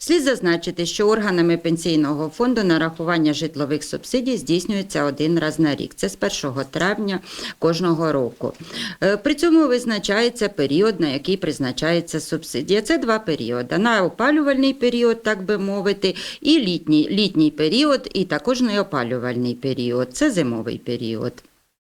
Слід зазначити, що органами пенсійного фонду нарахування житлових субсидій здійснюється один раз на рік. Це з 1 травня кожного року. Е, При цьому визначається період, на який призначається субсидія. Це два періоди: на опалювальний період, так би мовити, і літній, літній період, і також неопалювальний період. Це зимовий період.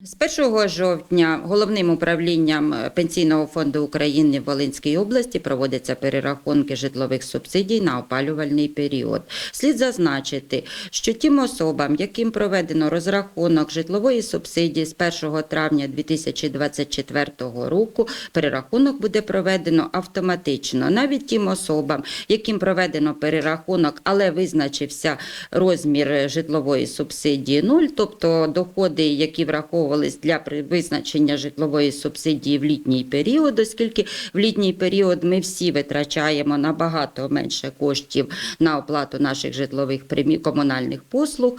З 1 жовтня головним управлінням е, Пенсійного фонду України в Волинській області проводяться перерахунки житлових субсидій на опалювальний період. Слід зазначити, що тим особам, яким проведено розрахунок житлової субсидії з 1 травня 2024 року, перерахунок буде проведено автоматично. Навіть тим особам, яким проведено перерахунок, але визначився розмір житлової субсидії 0, тобто доходи, які враховувались для визначення житлової субсидії в літній період, оскільки в літній період ми всі витрачаємо набагато менше коштів на оплату наших житлових комунальних послуг,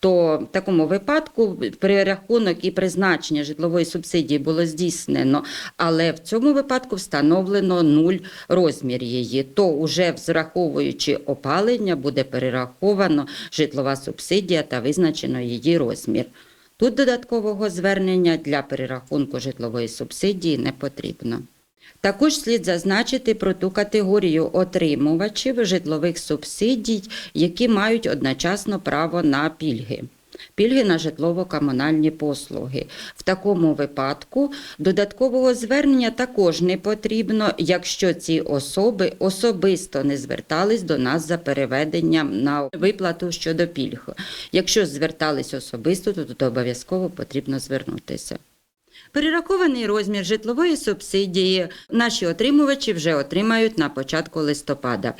то в такому випадку перерахунок і призначення житлової субсидії було здійснено, але в цьому випадку встановлено нуль розмір її. То вже враховуючи опалення, буде перераховано житлова субсидія та визначено її розмір. Тут додаткового звернення для перерахунку житлової субсидії не потрібно. Також слід зазначити про ту категорію отримувачів житлових субсидій, які мають одночасно право на пільги. Пільги на житлово-комунальні послуги. В такому випадку додаткового звернення також не потрібно, якщо ці особи особисто не звертались до нас за переведенням на виплату щодо пільг. Якщо звертались особисто, то обов'язково потрібно звернутися. Перерахований розмір житлової субсидії наші отримувачі вже отримають на початку листопада.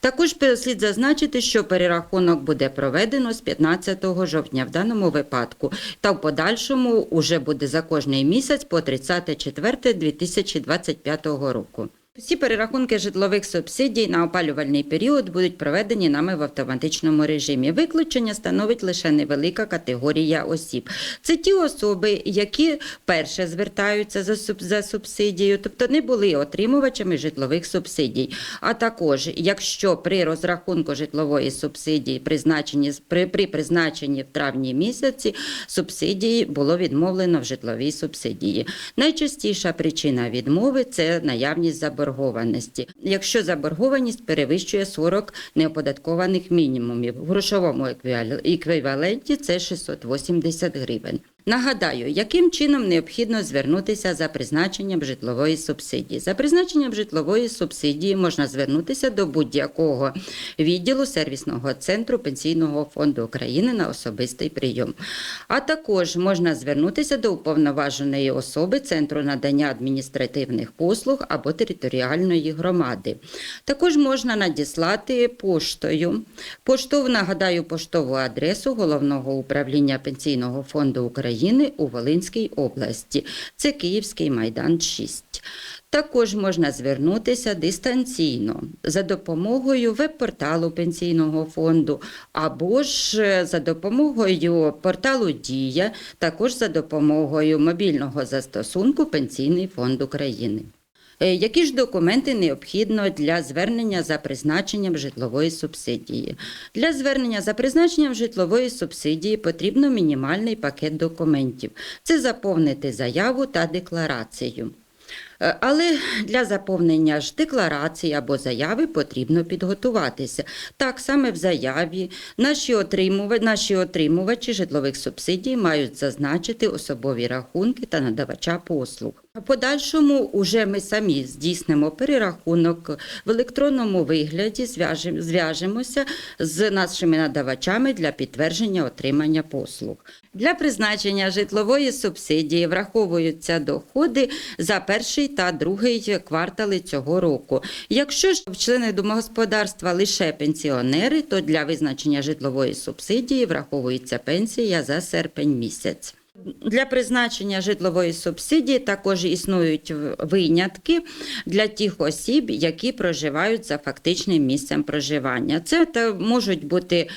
Також слід зазначити, що перерахунок буде проведено з 15 жовтня в даному випадку, та в подальшому уже буде за кожний місяць по 30.04.2025 року. Всі перерахунки житлових субсидій на опалювальний період будуть проведені нами в автоматичному режимі. Виключення становить лише невелика категорія осіб. Це ті особи, які перше звертаються за, суб- за субсидією, тобто не були отримувачами житлових субсидій. А також, якщо при розрахунку житлової субсидії призначені при, при призначенні в травні місяці субсидії було відмовлено в житловій субсидії. Найчастіша причина відмови це наявність заборгованості. Якщо заборгованість перевищує 40 неоподаткованих мінімумів, в грошовому еквіваленті це 680 гривень. Нагадаю, яким чином необхідно звернутися за призначенням житлової субсидії. За призначенням житлової субсидії можна звернутися до будь-якого відділу сервісного центру Пенсійного фонду України на особистий прийом. А також можна звернутися до уповноваженої особи Центру надання адміністративних послуг або територіальної громади. Також можна надіслати поштою. Поштову нагадаю поштову адресу головного управління Пенсійного фонду України у Волинській області. Це Київський майдан 6. Також можна звернутися дистанційно за допомогою веб-порталу пенсійного фонду або ж е, за допомогою порталу Дія, також за допомогою мобільного застосунку Пенсійний фонд України. Е, Які ж документи необхідно для звернення за призначенням житлової субсидії? Для звернення за призначенням житлової субсидії потрібно мінімальний пакет документів. Це заповнити заяву та декларацію. Е, Але для заповнення ж декларації або заяви потрібно підготуватися. Так саме в заяві наші отримувачі, наші отримувачі житлових субсидій мають зазначити особові рахунки та надавача послуг. В подальшому уже ми самі здійснимо перерахунок в електронному вигляді, зв'яжемося з нашими надавачами для підтвердження отримання послуг. Для призначення житлової субсидії враховуються доходи за перший та другий квартали цього року. Якщо ж члени домогосподарства лише пенсіонери, то для визначення житлової субсидії враховується пенсія за серпень місяць. Для призначення житлової субсидії також існують винятки для тих осіб, які проживають за фактичним місцем проживання. Це можуть бути е,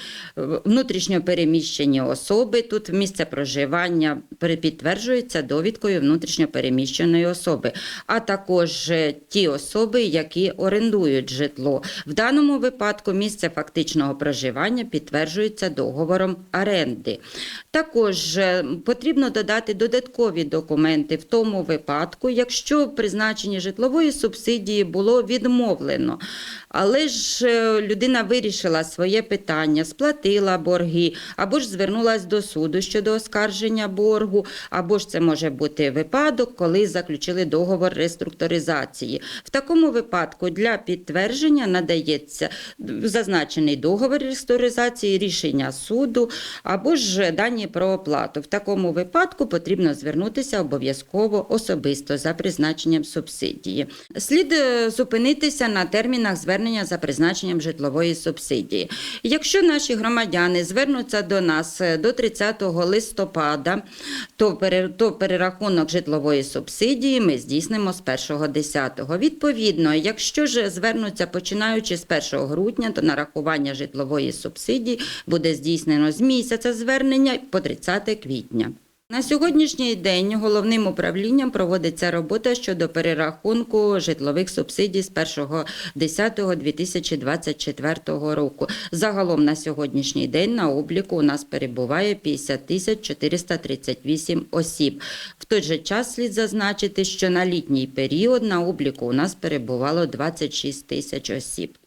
внутрішньо переміщені особи. Тут місце проживання підтверджується довідкою внутрішньо переміщеної особи, а також е, ті особи, які орендують житло. В даному випадку місце фактичного проживання підтверджується договором оренди. Також е, потрібно додати додаткові документи в тому випадку, якщо в призначенні житлової субсидії було відмовлено. Але ж е, людина вирішила своє питання, сплатила борги, або ж звернулася до суду щодо оскарження боргу, або ж це може бути випадок, коли заключили договор реструктуризації. В такому випадку для підтвердження надається зазначений договор реструктуризації, рішення суду або ж дані про оплату. В такому випадку потрібно звернутися обов'язково особисто за призначенням субсидії. Слід е, зупинитися на термінах звернення за призначенням житлової субсидії. Якщо наші громадяни звернуться до нас е, до 30 листопада, то, то перерахунок житлової субсидії ми здійснимо з 1.10. Відповідно, якщо ж звернуться починаючи з 1 грудня, то нарахування житлової субсидії буде здійснено з місяця звернення по 30 квітня. На сьогоднішній день головним управлінням проводиться робота щодо перерахунку житлових субсидій з 1.10.2024 року. Загалом на сьогоднішній день на обліку у нас перебуває 50 тисяч 438 осіб. В той же час слід зазначити, що на літній період на обліку у нас перебувало 26 тисяч осіб.